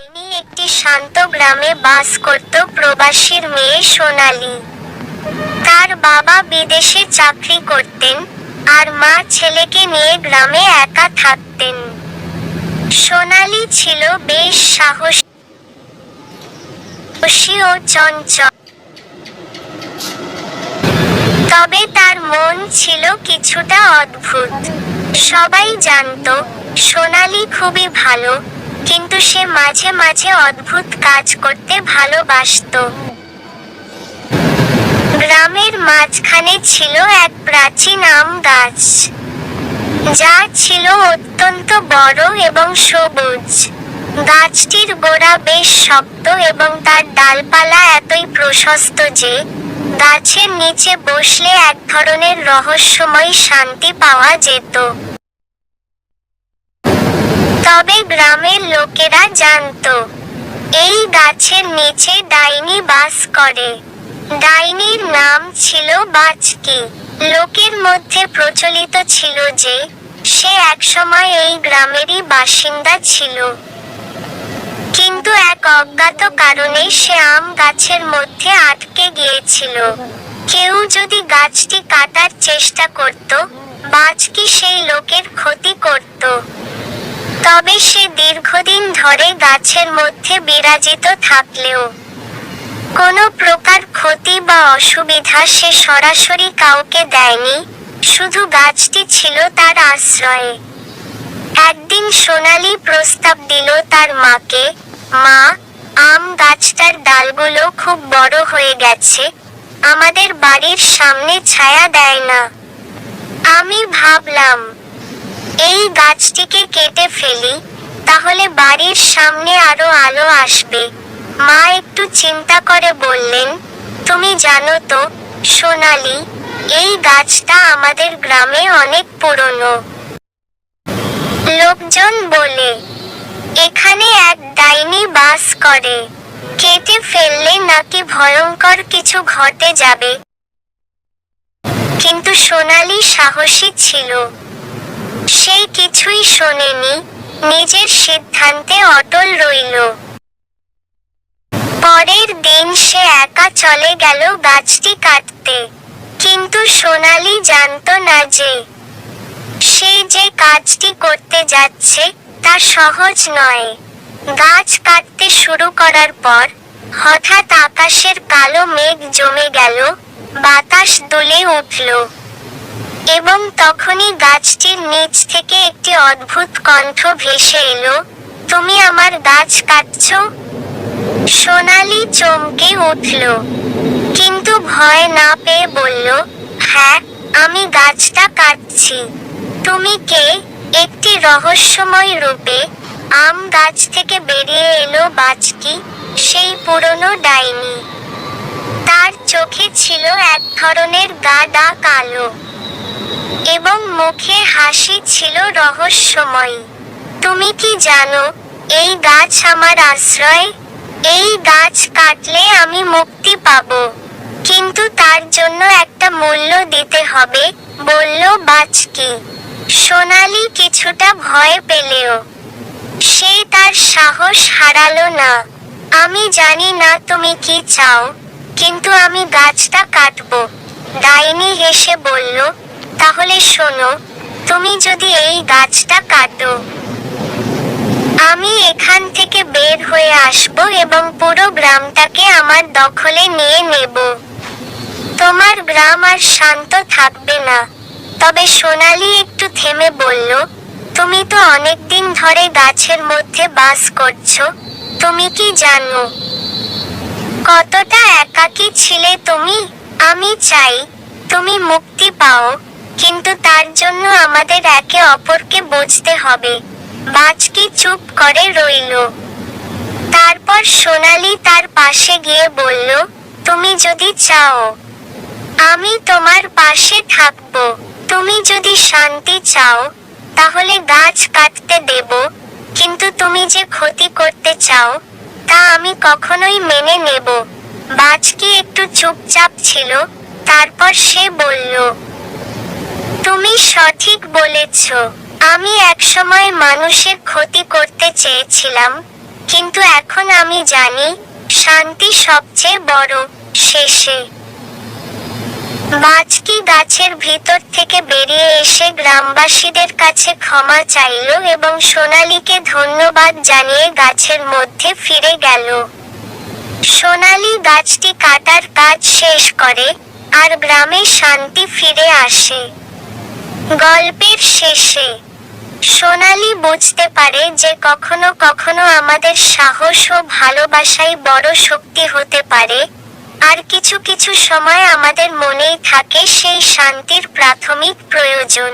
তিনি একটি শান্ত গ্রামে বাস করত প্রবাসীর মেয়ে সোনালী। তার বাবা বিদেশে চাকরি করতেন আর মা ছেলেকে নিয়ে গ্রামে একা থাকতেন। সোনালী ছিল বেশ সাহসী ও চঞ্চল। তবে তার মন ছিল কিছুটা অদ্ভুত। সবাই জানতো সোনালী খুবই ভালো কিন্তু সে মাঝে মাঝে অদ্ভুত কাজ করতে ভালোবাসতো। গ্রামের মাঝখানে ছিল এক প্রাচীন আম গাছ। যা ছিল অত্যন্ত বড় এবং সবুজ। গাছটির গোড়া বেশ শক্ত এবং তার ডালপালা এতই প্রশস্ত যে গাছের নিচে বসলে এক ধরনের রহস্যময় শান্তি পাওয়া যেত। তবে গ্রামের লোকেরা জানতো, এই গাছের নিচে ডাইনি বাস করে। ডাইনির নাম ছিল বাচকি। লোকের মধ্যে প্রচলিত ছিল যে, সে একসময় এই গ্রামেরই বাসিন্দা ছিল। কিন্তু এক অজ্ঞাত কারণে সে আম গাছের মধ্যে আটকে গিয়েছিল। কেউ যদি গাছটি কাটার চেষ্টা করত বাজকি সেই লোকের ক্ষতি তবে সে দীর্ঘদিন ধরে গাছের মধ্যে বিরাজিত থাকলেও কোনো প্রকার ক্ষতি বা অসুবিধা সে সরাসরি কাউকে দেয়নি, শুধু গাছটি ছিল তার আশ্রয়ে। একদিন সোনালি প্রস্তাব দিল তার মাকে, মা, আম গাছটার ডালগুলো খুব বড় হয়ে গেছে, আমাদের বাড়ির সামনে ছায়া দেয় না। আমি ভাবলাম এই গাছটিকে কেটে ফেলি, তাহলে বাড়ির সামনে আরও আলো আসবে। মা একটু চিন্তা করে বললেন, তুমি জানো তো, সোনালি, এই গাছটা আমাদের গ্রামে অনেক পুরনো। লোকজন বলে, এখানে এক ডাইনি বাস করে। কেটে ফেললে নাকি ভয়ঙ্কর কিছু ঘটে যাবে। কিন্তু সোনালি সাহসী ছিল। সে কিছুই শোনেনি। নিজের সিদ্ধান্তে অটল রইল। পরের দিন সে একা চলে গেল গাছটি কাটতে। কিন্তু সোনালি জানতো না যে, সে যে কাজটি করতে যাচ্ছে তা সহজ নয়। গাছ কাটতে শুরু করার পর হঠাৎ আকাশের কালো মেঘ জমে গেল, বাতাস দুলে উঠল। এবং তখনই গাছটির নিচ থেকে একটি অদ্ভুত কণ্ঠ ভেসে এলো, তুমি আমার গাছ কাটছো? সোনালি চমকে উঠল, কিন্তু ভয় না পেয়ে বলল হ্যাঁ আমি গাছটা কাটছি। তুমি কে? একটি রহস্যময় রূপে আম গাছ থেকে বেরিয়ে এলো বাচকি সেই পুরনো ডাইনি। তার চোখে ছিল এক ধরনের গাদা কালো। এবং মুখে হাসি ছিল রহস্যময়। তুমি কি জানো, এই গাছ আমার আশ্রয়, এই গাছ কাটলে আমি মুক্তি পাব। কিন্তু তার জন্য একটা মূল্য দিতে হবে, বলল বাচকি। সোনালি কিছুটা ভয় পেলেও। সে তার সাহস হারালো না। আমি জানি না তুমি কি চাও, কিন্তু আমি গাছটা কাটবো। ডাইনি হেসে বলল তাহলে শোনো, তুমি যদি এই গাছটা কাটো, আমি এখান থেকে বের হয়ে আসব এবং পুরো গ্রামটাকে আমার দখলে নিয়ে নেব। তোমার গ্রাম আর শান্ত থাকবে না। তবে সোনালি একটু থেমে বলল, তুমি তো অনেকদিন ধরে গাছের মধ্যে বাস করছ, তুমি কি জানো? কতটা একাকী ছিলে তুমি? আমি চাই তুমি মুক্তি পাও। কিন্তু তার জন্য আমাদের একে অপরকে বুঝতে হবে। বাজকি চুপ করে রইল। তারপর সোনালি তার পাশে গিয়ে বলল, তুমি যদি চাও, আমি তোমার পাশে থাকব। তুমি যদি শান্তি চাও, তাহলে গাছ কাটতে দেব। কিন্তু তুমি যে ক্ষতি করতে চাও, তা আমি কখনোই মেনে নেব। বাজকি একটু চুপচাপ ছিল, তারপর সে বলল তুমি সঠিক বলেছ। আমি একসময় মানুষের ক্ষতি করতে চেয়েছিলাম, কিন্তু এখন আমি জানি, শান্তি সবচেয়ে বড় শেষে। বাজকি গাছের ভিতর থেকে বেরিয়ে এসে গ্রামবাসীদের কাছে ক্ষমা চাইল এবং সোনালীকে ধন্যবাদ জানিয়ে গাছের মধ্যে ফিরে গেল। সোনালী গাছটি কাটার কাজ শেষ করে, আর গ্রামে শান্তি ফিরে আসে। গল্পের শেষে। সোনালি বুঝতে পারে যে কখনো কখনো আমাদের সাহস ও ভালোবাসাই বড় শক্তি হতে পারে, আর কিছু কিছু সময় আমাদের মনেই থাকে সেই শান্তির প্রাথমিক প্রয়োজন।